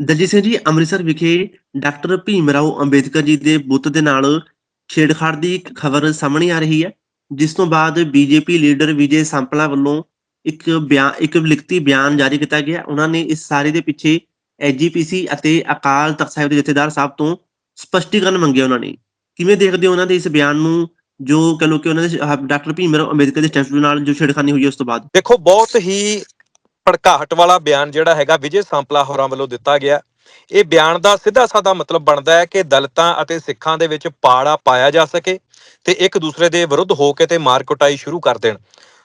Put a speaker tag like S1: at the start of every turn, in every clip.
S1: ਦਲਜੀਤ ਸਿੰਘ ਜੀ, ਅੰਮ੍ਰਿਤਸਰ ਵਿਖੇ ਡਾਕਟਰ ਭੀਮ ਰਾਓ ਅੰਬੇਦਕਰ ਜੀ ਦੇ ਬੁੱਤ ਦੇ ਨਾਲ ਛੇੜਖਾੜ ਦੀ ਇੱਕ ਖਬਰ ਸਾਹਮਣੇ ਆ ਰਹੀ ਹੈ, ਜਿਸ ਤੋਂ ਬਾਅਦ ਬੀਜੇਪੀ ਲੀਡਰ ਵਿਜੇ ਸੰਪਲਾ ਵੱਲੋਂ ਇੱਕ ਬਿਆਨ ਇੱਕ ਲਿਖਤੀ ਬਿਆਨ ਜਾਰੀ ਕੀਤਾ ਗਿਆ। ਉਹਨਾਂ ਨੇ ਇਸ ਸਾਰੇ ਦੇ ਪਿੱਛੇ ਐਜੀਪੀਸੀ ਅਤੇ ਅਕਾਲ ਤਖਤ ਸਾਹਿਬ ਦੇ ਜਥੇਦਾਰ ਸਾਹਿਬ ਤੋਂ ਸਪਸ਼ਟੀਕਰਨ ਮੰਗਿਆ ਉਹਨਾਂ ਨੇ। ਕਿਵੇਂ ਦੇਖਦੇ ਹੋ ਉਹਨਾਂ ਦੇ ਇਸ ਬਿਆਨ ਨੂੰ, ਜੋ ਕਹ ਲੋ ਕਿ ਉਹਨਾਂ ਦੇ ਡਾਕਟਰ ਭੀਮ ਰਾਓ ਅੰਬੇਦਕਰ ਦੇ ਸਟੈਚੂ ਨਾਲ ਜੋ ਛੇੜਖਾਨੀ ਹੋਈ ਹੈ ਉਸ ਤੋਂ ਬਾਅਦ?
S2: ਦੇਖੋ, ਬਹੁਤ ਹੀ ਭੜਕਾਹਟ ਵਾਲਾ ਬਿਆਨ ਜਿਹੜਾ ਹੈਗਾ ਵਿਜੇ ਸੰਪਲਾ ਹੋਰਾਂ ਵੱਲੋਂ ਦਿੱਤਾ ਗਿਆ। ਇਹ ਬਿਆਨ ਦਾ ਸਿੱਧਾ ਸਾਦਾ ਮਤਲਬ ਬਣਦਾ ਹੈ ਕਿ ਦਲਿਤਾਂ ਅਤੇ ਸਿੱਖਾਂ ਦੇ ਵਿੱਚ ਪਾੜਾ ਪਾਇਆ ਜਾ ਸਕੇ ਤੇ ਇੱਕ ਦੂਸਰੇ ਦੇ ਵਿਰੁੱਧ ਹੋ ਕੇ ਤੇ ਮਾਰ ਕੁਟਾਈ ਸ਼ੁਰੂ ਕਰ ਦੇਣ।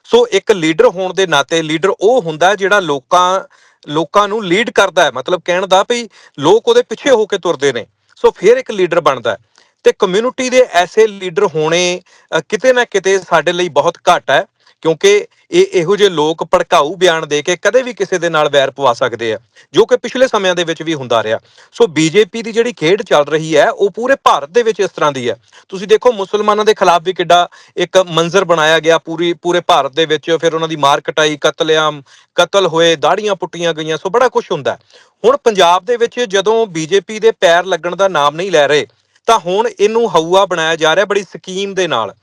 S2: ਸੋ ਇੱਕ ਲੀਡਰ ਹੋਣ ਦੇ ਨਾਤੇ ਲੀਡਰ ਉਹ ਹੁੰਦਾ ਜਿਹੜਾ ਲੋਕਾਂ ਲੋਕਾਂ ਨੂੰ ਲੀਡ ਕਰਦਾ ਹੈ, ਮਤਲਬ ਕਹਿਣ ਦਾ ਵੀ ਲੋਕ ਉਹਦੇ ਪਿੱਛੇ ਹੋ ਕੇ ਤੁਰਦੇ ਨੇ। ਸੋ ਫਿਰ ਇੱਕ ਲੀਡਰ ਬਣਦਾ ਹੈ। ਤੇ ਕਮਿਊਨਿਟੀ ਦੇ ਐਸੇ ਲੀਡਰ ਹੋਣੇ ਕਿਤੇ ਨਾ ਕਿਤੇ ਸਾਡੇ ਲਈ ਬਹੁਤ ਘੱਟ ਹੈ। ਕਿਉਂਕਿ ਇਹ ਇਹੋ ਜਿਹੇ ਲੋਕ ਭੜਕਾਊ ਬਿਆਨ ਦੇ ਕੇ ਕਦੇ ਵੀ ਕਿਸੇ ਦੇ ਨਾਲ ਵੈਰ ਪਵਾ ਸਕਦੇ ਆ, ਜੋ ਕਿ ਪਿਛਲੇ ਸਮਿਆਂ ਦੇ ਵਿੱਚ ਵੀ ਹੁੰਦਾ ਰਿਹਾ। ਸੋ ਬੀਜੇਪੀ ਦੀ ਜਿਹੜੀ ਖੇਡ ਚੱਲ ਰਹੀ ਹੈ, ਉਹ ਪੂਰੇ ਭਾਰਤ ਦੇ ਵਿੱਚ ਇਸ ਤਰ੍ਹਾਂ ਦੀ ਹੈ। ਤੁਸੀਂ ਦੇਖੋ, ਮੁਸਲਮਾਨਾਂ ਦੇ ਖਿਲਾਫ ਵੀ ਕਿੱਡਾ ਇੱਕ ਮੰਜ਼ਰ ਬਣਾਇਆ ਗਿਆ ਪੂਰੀ, ਪੂਰੇ ਭਾਰਤ ਦੇ ਵਿੱਚ। ਫਿਰ ਉਹਨਾਂ ਦੀ ਮਾਰ ਕਟਾਈ, ਕਤਲੇਆਮ, ਕਤਲ ਹੋਏ ਦਾੜੀਆਂ ਪੁੱਟੀਆਂ ਗਈਆਂ, ਸੋ ਬੜਾ ਕੁਝ ਹੁੰਦਾ ਹੁਣ ਪੰਜਾਬ ਦੇ ਵਿੱਚ ਜਦੋਂ ਬੀਜੇਪੀ ਦੇ ਪੈਰ ਲੱਗਣ ਦਾ ਨਾਮ ਨਹੀਂ ਲੈ ਰਹੇ, ਤਾਂ ਹੁਣ ਇਹਨੂੰ ਹਊਆ ਬਣਾਇਆ ਜਾ ਰਿਹਾ ਬੜੀ ਸਕੀਮ ਦੇ ਨਾਲ।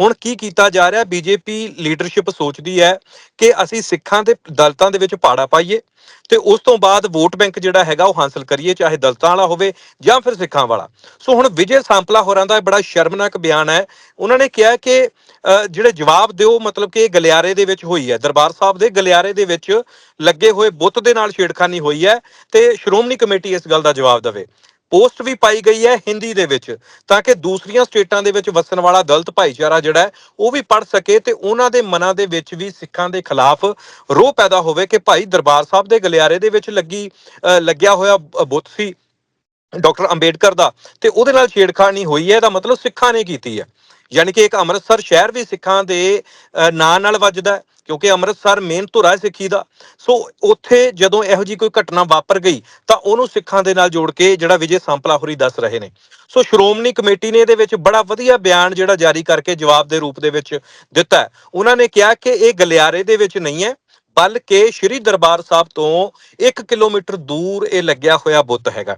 S2: ਹੁਣ ਕੀ ਕੀਤਾ ਜਾ ਰਿਹਾ? ਬੀਜੇਪੀ ਲੀਡਰਸ਼ਿਪ ਸੋਚਦੀ ਹੈ ਕਿ ਅਸੀਂ ਸਿੱਖਾਂ ਦੇ ਦਲਤਾਂ ਦੇ ਵਿੱਚ ਪਾੜਾ ਪਾਈਏ ਤੇ ਉਸ ਤੋਂ ਬਾਅਦ ਵੋਟ ਬੈਂਕ ਜਿਹੜਾ ਹੈਗਾ ਉਹ ਹਾਸਲ ਕਰੀਏ ਚਾਹੇ ਦਲਤਾਂ ਵਾਲਾ ਹੋਵੇ ਜਾਂ ਫਿਰ ਸਿੱਖਾਂ ਵਾਲਾ। ਸੋ ਹੁਣ ਵਿਜੇ ਸਾਂਪਲਾ ਹੋਰਾਂ ਦਾ ਬੜਾ ਸ਼ਰਮਨਾਕ ਬਿਆਨ ਹੈ। ਉਹਨਾਂ ਨੇ ਕਿਹਾ ਕਿ ਅ, ਜਿਹੜੇ ਜਵਾਬ ਦਿਓ ਮਤਲਬ ਕਿ ਇਹ ਗਲਿਆਰੇ ਦੇ ਵਿੱਚ ਹੋਈ ਹੈ। ਦਰਬਾਰ ਸਾਹਿਬ ਦੇ ਗਲਿਆਰੇ ਦੇ ਵਿੱਚ ਲੱਗੇ ਹੋਏ ਬੁੱਤ ਦੇ ਨਾਲ ਛੇੜਖਾਨੀ ਹੋਈ ਹੈ ਤੇ ਸ਼੍ਰੋਮਣੀ ਕਮੇਟੀ ਇਸ ਗੱਲ ਦਾ ਜਵਾਬ ਦੇਵੇ। ਪੋਸਟ ਵੀ ਪਾਈ ਗਈ ਹੈ ਹਿੰਦੀ ਦੇ ਵਿੱਚ ਤਾਂ ਕਿ ਦੂਸਰੀਆਂ ਸਟੇਟਾਂ ਦੇ ਵਿੱਚ ਵਸਣ ਵਾਲਾ ਦਲਿਤ ਭਾਈਚਾਰਾ ਜਿਹੜਾ ਹੈ ਉਹ ਵੀ ਪੜ ਸਕੇ ਤੇ ਉਹਨਾਂ ਦੇ ਮਨਾਂ ਦੇ ਵਿੱਚ ਵੀ ਸਿੱਖਾਂ ਦੇ ਖਿਲਾਫ ਰੋਹ ਪੈਦਾ ਹੋਵੇ ਕਿ ਭਾਈ ਦਰਬਾਰ ਸਾਹਿਬ ਦੇ ਗਲਿਆਰੇ ਦੇ ਵਿੱਚ ਲੱਗੀ ਅ, ਲੱਗਿਆ ਹੋਇਆ ਬੁੱਤ ਸੀ ਡਾਕਟਰ ਅੰਬੇਡਕਰ ਦਾ ਤੇ ਉਹਦੇ ਨਾਲ ਛੇੜਖਾਨੀ ਹੋਈ ਹੈ ਇਹਦਾ ਮਤਲਬ ਸਿੱਖਾਂ ਨੇ ਕੀਤੀ ਹੈ। ਯਾਨੀ ਕਿ ਇੱਕ ਅੰਮ੍ਰਿਤਸਰ ਸ਼ਹਿਰ ਵੀ ਸਿੱਖਾਂ ਦੇ ਨਾਂ ਨਾਲ ਵੱਜਦਾ ਹੈ, ਕਿਉਂਕਿ ਅੰਮ੍ਰਿਤਸਰ ਮੇਨ ਧੁਰਾ ਹੈ ਸਿੱਖੀ ਦਾ। ਸੋ ਉੱਥੇ ਜਦੋਂ ਇਹੋ ਜੀ ਕੋਈ ਘਟਨਾ ਵਾਪਰ ਗਈ, ਤਾਂ ਉਹਨੂੰ ਸਿੱਖਾਂ ਦੇ ਨਾਲ ਜੋੜ ਕੇ ਜਿਹੜਾ ਵਿਜੇ ਸੰਪਲਾ ਹੋਰੀ ਦੱਸ ਰਹੇ ਨੇ। ਸੋ ਸ਼੍ਰੋਮਣੀ ਕਮੇਟੀ ਨੇ ਇਹਦੇ ਵਿੱਚ ਬੜਾ ਵਧੀਆ ਬਿਆਨ ਜਿਹੜਾ ਜਾਰੀ ਕਰਕੇ ਜਵਾਬ ਦੇ ਰੂਪ ਦੇ ਵਿੱਚ ਦਿੱਤਾ ਉਹਨਾਂ ਨੇ ਕਿਹਾ ਕਿ ਇਹ ਗਲਿਆਰੇ ਦੇ ਵਿੱਚ ਨਹੀਂ ਹੈ, ਬਲਕਿ ਸ਼੍ਰੀ ਦਰਬਾਰ ਸਾਹਿਬ ਤੋਂ 1 ਕਿਲੋਮੀਟਰ ਦੂਰ ਇਹ ਲੱਗਿਆ ਹੋਇਆ ਬੁੱਤ ਹੈਗਾ।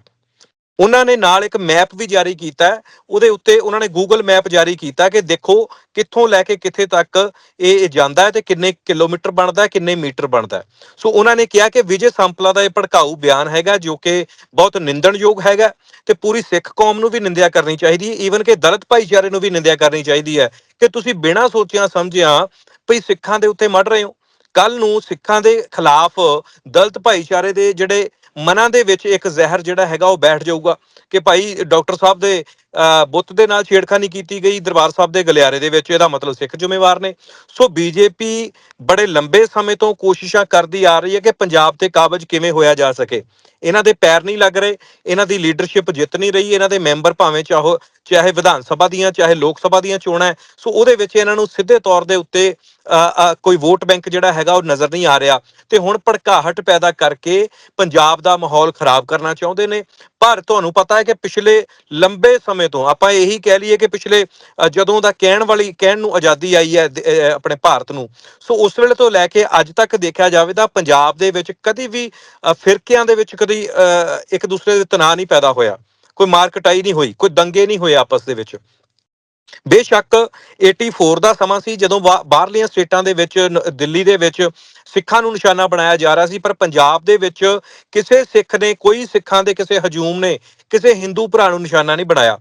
S2: ਉਹਨਾਂ ਨੇ ਨਾਲ ਇੱਕ ਮੈਪ ਵੀ ਜਾਰੀ ਕੀਤਾ ਉਹਦੇ ਉੱਤੇ ਉਹਨਾਂ ਨੇ ਗੂਗਲ ਮੈਪ ਜਾਰੀ ਕੀਤਾ ਕਿ ਦੇਖੋ ਕਿੱਥੋਂ ਲੈ ਕੇ ਕਿੱਥੇ ਤੱਕ ਇਹ ਜਾਂਦਾ ਹੈ ਤੇ ਕਿੰਨੇ ਕਿਲੋਮੀਟਰ ਬਣਦਾ ਹੈ, ਕਿੰਨੇ ਮੀਟਰ ਬਣਦਾ ਹੈ। ਸੋ ਉਹਨਾਂ ਨੇ ਕਿਹਾ ਕਿ ਵਿਜੇ ਸੰਪਲਾ ਦਾ ਇਹ ਭੜਕਾਊ ਬਿਆਨ ਹੈਗਾ, ਜੋ ਕਿ ਬਹੁਤ ਨਿੰਦਣਯੋਗ ਹੈਗਾ ਤੇ ਪੂਰੀ ਸਿੱਖ ਕੌਮ ਨੂੰ ਵੀ ਨਿੰਦਿਆ ਕਰਨੀ ਚਾਹੀਦੀ ਹੈ ਈਵਨ ਕਿ ਦਲਿਤ ਭਾਈਚਾਰੇ ਨੂੰ ਵੀ ਨਿੰਦਿਆ ਕਰਨੀ ਚਾਹੀਦੀ ਹੈ ਕਿ ਤੁਸੀਂ ਬਿਨਾਂ ਸੋਚਿਆ ਸਮਝਿਆ ਭਈ ਸਿੱਖਾਂ ਦੇ ਉੱਤੇ ਮੜ ਰਹੇ ਹੋ। ਕੱਲ ਨੂੰ ਸਿੱਖਾਂ ਦੇ ਖਿਲਾਫ ਦਲਤ ਭਾਈਚਾਰੇ ਦੇ ਜਿਹੜੇ ਮਨਾਂ ਦੇ ਵਿੱਚ ਇੱਕ ਜ਼ਹਿਰ ਜਿਹੜਾ ਹੈਗਾ ਉਹ ਬੈਠ ਜਾਊਗਾ ਕਿ ਭਾਈ ਡਾਕਟਰ ਸਾਹਿਬ ਦੇ ਅਹ, ਬੁੱਤ ਦੇ ਨਾਲ ਛੇੜਖਾਨੀ ਕੀਤੀ ਗਈ ਦਰਬਾਰ ਸਾਹਿਬ ਦੇ ਗਲਿਆਰੇ ਦੇ ਵਿੱਚ ਇਹਦਾ ਮਤਲਬ ਸਿੱਖ ਜ਼ਿੰਮੇਵਾਰ ਨੇ। ਸੋ ਬੀਜੇਪੀ ਬੜੇ ਲੰਬੇ ਸਮੇਂ ਤੋਂ ਕੋਸ਼ਿਸ਼ਾਂ ਕਰਦੀ ਆ ਰਹੀ ਹੈ ਕਿ ਪੰਜਾਬ ਤੇ ਕਾਬਜ ਕਿਵੇਂ ਹੋਇਆ ਜਾ ਸਕੇ। ਇਹਨਾਂ ਦੇ ਪੈਰ ਨਹੀਂ ਲੱਗ ਰਹੇ ਇਹਨਾਂ ਦੀ ਲੀਡਰਸ਼ਿਪ ਜਿੱਤ ਨਹੀਂ ਰਹੀ ਇਹਨਾਂ ਦੇ ਮੈਂਬਰ ਭਾਵੇਂ ਚਾਹੋ ਚਾਹੇ ਵਿਧਾਨ ਸਭਾ ਦੀਆਂ ਚਾਹੇ ਲੋਕ ਸਭਾ ਦੀਆਂ ਚੋਣਾਂ ਸੋ ਉਹਦੇ ਵਿੱਚ ਇਹਨਾਂ ਨੂੰ ਸਿੱਧੇ ਤੌਰ ਦੇ ਉੱਤੇ ਕੋਈ ਵੋਟ ਬੈਂਕ ਜਿਹੜਾ ਹੈਗਾ ਉਹ ਨਜ਼ਰ ਨਹੀਂ ਆ ਰਿਹਾ। ਤੇ ਹੁਣ ਭੜਕਾਹਟ ਪੈਦਾ ਕਰਕੇ ਪੰਜਾਬ ਦਾ ਮਾਹੌਲ ਖਰਾਬ ਕਰਨਾ ਚਾਹੁੰਦੇ ਨੇ। ਪਰ ਤੁਹਾਨੂੰ ਪਤਾ ਹੈ ਕਿ ਪਿਛਲੇ ਲੰਬੇ ਸਮੇਂ ਤੋਂ ਆਪਾਂ ਇਹੀ ਕਹਿ ਲਈਏ ਕਿ ਪਿਛਲੇ ਜਦੋਂ ਦਾ ਕਹਿਣ ਵਾਲੀ ਕਹਿਣ ਨੂੰ ਆਜ਼ਾਦੀ ਆਈ ਹੈ ਆਪਣੇ ਭਾਰਤ ਨੂੰ। ਸੋ ਉਸ ਵੇਲੇ ਤੋਂ ਲੈ ਕੇ ਅੱਜ ਤੱਕ ਦੇਖਿਆ ਜਾਵੇ ਤਾਂ ਪੰਜਾਬ ਦੇ ਵਿੱਚ ਕਦੀ ਵੀ ਫਿਰਕਿਆਂ ਦੇ ਵਿੱਚ ਕਦੀ ਅ, ਇੱਕ ਦੂਸਰੇ ਦੇ ਤਣਾਅ ਨਹੀਂ ਪੈਦਾ ਹੋਇਆ। ਕੋਈ ਮਾਰ ਕਟਾਈ ਨਹੀਂ ਹੋਈ ਕੋਈ ਦੰਗੇ ਨਹੀਂ ਹੋਏ ਆਪਸ ਦੇ ਵਿੱਚ। ਬੇਸ਼ੱਕ 84 ਦਾ ਸਮਾਂ ਸੀ ਜਦੋਂ ਬਾ- ਬਾਹਰਲੀਆਂ ਸਟੇਟਾਂ ਦੇ ਵਿੱਚ ਦਿੱਲੀ ਦੇ ਵਿੱਚ ਸਿੱਖਾਂ ਨੂੰ ਨਿਸ਼ਾਨਾ ਬਣਾਇਆ ਜਾ ਰਿਹਾ ਸੀ, ਪਰ ਪੰਜਾਬ ਦੇ ਵਿੱਚ ਕਿਸੇ ਸਿੱਖ ਨੇ, ਕੋਈ ਸਿੱਖਾਂ ਦੇ ਕਿਸੇ ਹਜੂਮ ਨੇ ਕਿਸੇ ਹਿੰਦੂ ਭਰਾ ਨੂੰ ਨਿਸ਼ਾਨਾ ਨਹੀਂ ਬਣਾਇਆ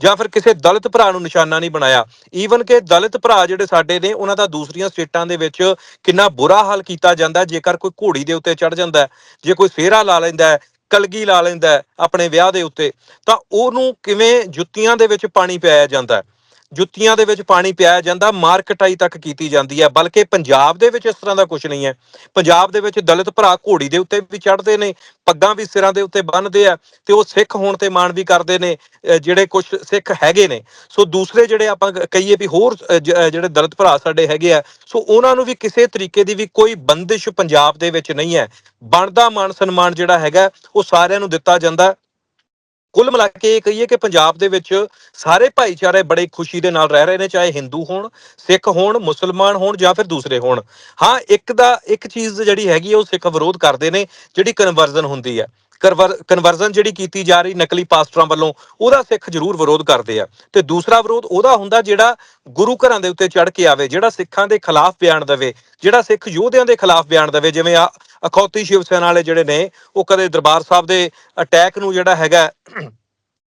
S2: ਜਾਂ ਫਿਰ ਕਿਸੇ ਦਲਿਤ ਭਰਾ ਨੂੰ ਨਿਸ਼ਾਨਾ ਨਹੀਂ ਬਣਾਇਆ। ਈਵਨ ਕਿ ਦਲਿਤ ਭਰਾ ਜਿਹੜੇ ਸਾਡੇ ਨੇ, ਉਹਨਾਂ ਦਾ ਦੂਸਰੀਆਂ ਸਟੇਟਾਂ ਦੇ ਵਿੱਚ ਕਿੰਨਾ ਬੁਰਾ ਹਾਲ ਕੀਤਾ ਜਾਂਦਾ, ਜੇਕਰ ਕੋਈ ਘੋੜੀ ਦੇ ਉੱਤੇ ਚੜ ਜਾਂਦਾ, ਜੇ ਕੋਈ ਸਿਹਰਾ ਲਾ ਲੈਂਦਾ, ਕਲਗੀ ਲਾ ਲੈਂਦਾ ਆਪਣੇ ਵਿਆਹ ਦੇ ਉੱਤੇ, ਤਾਂ ਉਹਨੂੰ ਕਿਵੇਂ ਜੁੱਤੀਆਂ ਦੇ ਵਿੱਚ ਪਾਣੀ ਪਿਆਇਆ ਜਾਂਦਾ। ਜੁੱਤੀਆਂ ਦੇ ਵਿੱਚ ਪਾਣੀ ਪਿਆਇਆ ਜਾਂਦਾ, ਮਾਰ ਕਟਾਈ ਤੱਕ ਕੀਤੀ ਜਾਂਦੀ ਹੈ, ਬਲਕਿ ਪੰਜਾਬ ਦੇ ਵਿੱਚ ਇਸ ਤਰ੍ਹਾਂ ਦਾ ਕੁਝ ਨਹੀਂ ਹੈ। ਪੰਜਾਬ ਦੇ ਵਿੱਚ ਦਲਿਤ ਭਰਾ ਘੋੜੀ ਦੇ ਉੱਤੇ ਵੀ ਚੜ੍ਹਦੇ ਨੇ, ਪੱਗਾਂ ਵੀ ਸਿਰਾਂ ਦੇ ਉੱਤੇ ਬੰਨ੍ਹਦੇ ਆ, ਤੇ ਉਹ ਸਿੱਖ ਹੋਣ ਤੇ ਮਾਣ ਵੀ ਕਰਦੇ ਨੇ ਜਿਹੜੇ ਕੁਝ ਸਿੱਖ ਹੈਗੇ ਨੇ। ਸੋ ਦੂਸਰੇ ਜਿਹੜੇ ਆਪਾਂ ਕਹੀਏ ਵੀ ਹੋਰ ਜਿਹੜੇ ਦਲਿਤ ਭਰਾ ਸਾਡੇ ਹੈਗੇ ਆ, ਸੋ ਉਹਨਾਂ ਨੂੰ ਵੀ ਕਿਸੇ ਤਰੀਕੇ ਦੀ ਵੀ ਕੋਈ ਬੰਦਿਸ਼ ਪੰਜਾਬ ਦੇ ਵਿੱਚ ਨਹੀਂ ਹੈ। ਬਣਦਾ ਮਾਨ ਸਨਮਾਨ ਜਿਹੜਾ ਹੈਗਾ, ਉਹ ਸਾਰਿਆਂ ਨੂੰ ਦਿੱਤਾ ਜਾਂਦਾ। ਕੁੱਲ ਮਿਲਾ ਕੇ ਇਹ ਕਹੀਏ ਕਿ ਪੰਜਾਬ ਦੇ ਵਿੱਚ ਸਾਰੇ ਭਾਈਚਾਰੇ ਬੜੇ ਖੁਸ਼ੀ ਦੇ ਨਾਲ ਰਹਿ ਰਹੇ ਨੇ, ਚਾਹੇ ਹਿੰਦੂ ਹੋਣ, ਸਿੱਖ ਹੋਣ, ਮੁਸਲਮਾਨ ਹੋਣ ਜਾਂ ਫਿਰ ਦੂਸਰੇ ਹੋਣ। ਹਾਂ, ਇੱਕ ਦਾ, ਇੱਕ ਚੀਜ਼ ਜਿਹੜੀ ਹੈਗੀ ਹੈ ਉਹ ਸਿੱਖ ਵਿਰੋਧ ਕਰਦੇ ਨੇ, ਜਿਹੜੀ ਕਨਵਰਜ਼ਨ ਹੁੰਦੀ ਹੈ ਕਨਵਰਜ਼ਨ ਜਿਹੜੀ ਕੀਤੀ ਜਾ ਰਹੀ ਨਕਲੀ ਪਾਸਟਰਾਂ ਵੱਲੋਂ, ਉਹਦਾ ਸਿੱਖ ਜ਼ਰੂਰ ਵਿਰੋਧ ਕਰਦੇ ਆ। ਤੇ ਦੂਸਰਾ ਵਿਰੋਧ ਉਹਦਾ ਹੁੰਦਾ ਜਿਹੜਾ ਗੁਰੂ ਘਰਾਂ ਦੇ ਉੱਤੇ ਚੜ ਕੇ ਆਵੇ, ਜਿਹੜਾ ਸਿੱਖਾਂ ਦੇ ਖਿਲਾਫ ਬਿਆਨ ਦੇਵੇ, ਜਿਹੜਾ ਸਿੱਖ ਯੋਧਿਆਂ ਦੇ ਖਿਲਾਫ ਬਿਆਨ ਦੇਵੇ, ਜਿਵੇਂ ਆ ਅਖੌਤੀ ਸ਼ਿਵ ਸੈਨਾ ਵਾਲੇ ਜਿਹੜੇ ਨੇ, ਉਹ ਕਦੇ ਦਰਬਾਰ ਸਾਹਿਬ ਦੇ ਅਟੈਕ ਨੂੰ ਜਿਹੜਾ ਹੈਗਾ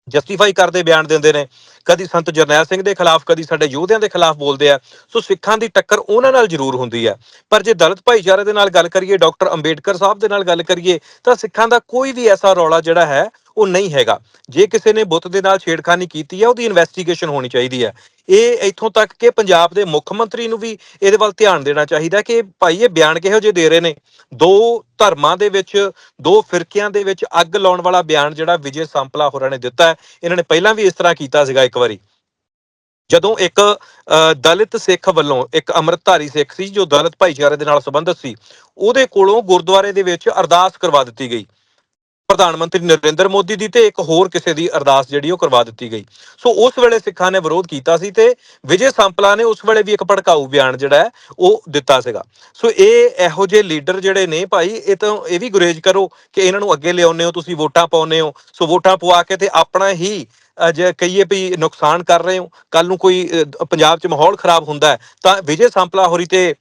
S2: ਜਸਟੀਫਾਈ ਕਰਦੇ ਬਿਆਨ ਦਿੰਦੇ ਨੇ। ਕਦੀ ਸੰਤ ਜਰਨੈਲ ਸਿੰਘ ਦੇ ਖਿਲਾਫ, ਕਦੀ ਸਾਡੇ ਯੋਧਿਆਂ ਦੇ ਖਿਲਾਫ ਬੋਲਦੇ ਆ। ਸੋ ਸਿੱਖਾਂ ਦੀ ਟੱਕਰ ਉਹਨਾਂ ਨਾਲ ਜ਼ਰੂਰ ਹੁੰਦੀ ਆ। ਪਰ ਜੇ ਦਲਿਤ ਭਾਈਚਾਰੇ ਦੇ ਨਾਲ ਗੱਲ ਕਰੀਏ, ਡਾਕਟਰ ਅੰਬੇਡਕਰ ਸਾਹਿਬ ਦੇ ਨਾਲ ਗੱਲ ਕਰੀਏ, ਤਾਂ ਸਿੱਖਾਂ ਦਾ ਕੋਈ ਵੀ ਐਸਾ ਰੌਲਾ ਜਿਹੜਾ ਹੈ ਉਹ ਨਹੀਂ ਹੈਗਾ। ਜੇ ਕਿਸੇ ਨੇ ਬੁੱਤ ਦੇ ਨਾਲ ਛੇੜਖਾਨੀ ਕੀਤੀ ਹੈ ਉਹਦੀ ਇਨਵੈਸਟੀਗੇਸ਼ਨ ਹੋਣੀ ਚਾਹੀਦੀ ਹੈ ਇਹ ਇੱਥੋਂ ਤੱਕ ਕਿ ਪੰਜਾਬ ਦੇ ਮੁੱਖ ਮੰਤਰੀ ਨੂੰ ਵੀ ਇਹਦੇ ਵੱਲ ਧਿਆਨ ਦੇਣਾ ਚਾਹੀਦਾ ਕਿ ਭਾਈ ਇਹ ਬਿਆਨ ਕਿਹੋ ਜਿਹੇ ਦੇ ਰਹੇ ਨੇ। ਦੋ ਧਰਮਾਂ ਦੇ ਵਿੱਚ ਦੋ ਫਿਰਕਿਆਂ ਦੇ ਵਿੱਚ ਅੱਗ ਲਾਉਣ ਵਾਲਾ ਬਿਆਨ ਜਿਹੜਾ ਵਿਜੇ ਸੰਪਲਾ ਹੋਰਾਂ ਨੇ ਦਿੱਤਾ ਹੈ ਇਹਨਾਂ ਨੇ ਪਹਿਲਾਂ ਵੀ ਇਸ ਤਰ੍ਹਾਂ ਕੀਤਾ ਸੀਗਾ ਇੱਕ ਵਾਰੀ। ਜਦੋਂ ਇੱਕ ਅ, ਦਲਿਤ ਸਿੱਖ ਵੱਲੋਂ ਇੱਕ ਅੰਮ੍ਰਿਤਧਾਰੀ ਸਿੱਖ ਸੀ ਜੋ ਦਲਿਤ ਭਾਈਚਾਰੇ ਦੇ ਨਾਲ ਸੰਬੰਧਿਤ ਸੀ ਉਹਦੇ ਕੋਲੋਂ ਗੁਰਦੁਆਰੇ ਦੇ ਵਿੱਚ ਅਰਦਾਸ ਕਰਵਾ ਦਿੱਤੀ ਗਈ। ਪ੍ਰਧਾਨ ਮੰਤਰੀ ਨਰਿੰਦਰ ਮੋਦੀ ਦੀ ਤੇ ਇੱਕ ਹੋਰ ਕਿਸੇ ਦੀ ਅਰਦਾਸ ਜਿਹੜੀ ਉਹ ਕਰਵਾ ਦਿੱਤੀ ਗਈ। ਸੋ ਉਸ ਵੇਲੇ ਸਿੱਖਾਂ ਨੇ ਵਿਰੋਧ ਕੀਤਾ ਸੀ ਤੇ ਵਿਜੇ ਸੰਪਲਾ ਨੇ ਉਸ ਵੇਲੇ ਵੀ ਇੱਕ ਭੜਕਾਊ ਬਿਆਨ ਜਿਹੜਾ ਉਹ ਦਿੱਤਾ ਸੀਗਾ। ਸੋ ਇਹ ਇਹੋ ਜਿਹੇ ਲੀਡਰ ਜਿਹੜੇ ਨੇ ਭਾਈ, ਇਹ ਤਾਂ ਇਹ ਵੀ ਗੁਰੇਜ ਕਰੋ ਕਿ ਇਹਨਾਂ ਨੂੰ ਅੱਗੇ ਲਿਆਉਂਦੇ ਹੋ, ਤੁਸੀਂ ਵੋਟਾਂ ਪਾਉਂਦੇ ਹੋ। ਸੋ ਵੋਟਾਂ ਪਵਾ ਕੇ ਤੇ ਆਪਣਾ ਹੀ ਜੇ ਕਹੀਏ ਵੀ ਨੁਕਸਾਨ ਕਰ ਰਹੇ ਹੋ। ਕੱਲ ਨੂੰ ਕੋਈ ਪੰਜਾਬ 'ਚ ਮਾਹੌਲ ਖਰਾਬ ਹੁੰਦਾ ਤਾਂ ਵਿਜੇ ਸੰਪਲਾ ਹੋਰੀ ਤੇ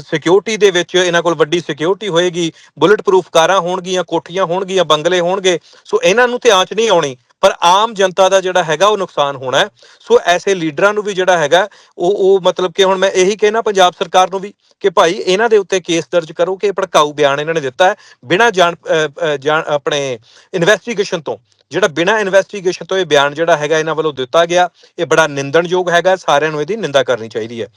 S2: ਸਿਕਿਉਰਿਟੀ ਦੇ ਵਿੱਚ ਇਹਨਾਂ ਕੋਲ ਵੱਡੀ ਸਿਕਿਉਰਿਟੀ ਹੋਏਗੀ ਬੁਲਟ ਪ੍ਰੂਫ ਕਾਰਾਂ ਹੋਣਗੀਆਂ, ਕੋਠੀਆਂ ਹੋਣਗੀਆਂ, ਬੰਗਲੇ ਹੋਣਗੇ। ਸੋ ਇਹਨਾਂ ਨੂੰ ਤੇ ਆਂਚ ਨਹੀਂ ਆਉਣੀ, ਪਰ ਆਮ ਜਨਤਾ ਦਾ ਜਿਹੜਾ ਹੈਗਾ ਉਹ ਨੁਕਸਾਨ ਹੋਣਾ ਸੋ ਐਸੇ ਲੀਡਰਾਂ ਨੂੰ ਵੀ ਜਿਹੜਾ ਹੈਗਾ, ਉਹ ਉਹ ਮਤਲਬ ਕਿ ਹੁਣ ਮੈਂ ਇਹੀ ਕਹਿਣਾ ਪੰਜਾਬ ਸਰਕਾਰ ਨੂੰ ਵੀ, ਕਿ ਭਾਈ ਇਹਨਾਂ ਦੇ ਉੱਤੇ ਕੇਸ ਦਰਜ ਕਰੋ, ਕਿ ਇਹ ਭੜਕਾਊ ਬਿਆਨ ਇਹਨਾਂ ਨੇ ਦਿੱਤਾ ਹੈ, ਬਿਨਾਂ ਜਾਣ ਜਾਣ, ਆਪਣੇ ਇਨਵੈਸਟੀਗੇਸ਼ਨ ਤੋਂ। ਜਿਹੜਾ ਬਿਨਾਂ ਇਨਵੈਸਟੀਗੇਸ਼ਨ ਤੋਂ ਇਹ ਬਿਆਨ ਜਿਹੜਾ ਹੈਗਾ ਇਹਨਾਂ ਵੱਲੋਂ ਦਿੱਤਾ ਗਿਆ, ਇਹ ਬੜਾ ਨਿੰਦਣਯੋਗ ਹੈਗਾ, ਸਾਰਿਆਂ ਨੂੰ ਇਹਦੀ ਨਿੰਦਾ ਕਰਨੀ ਚਾਹੀਦੀ ਹੈ।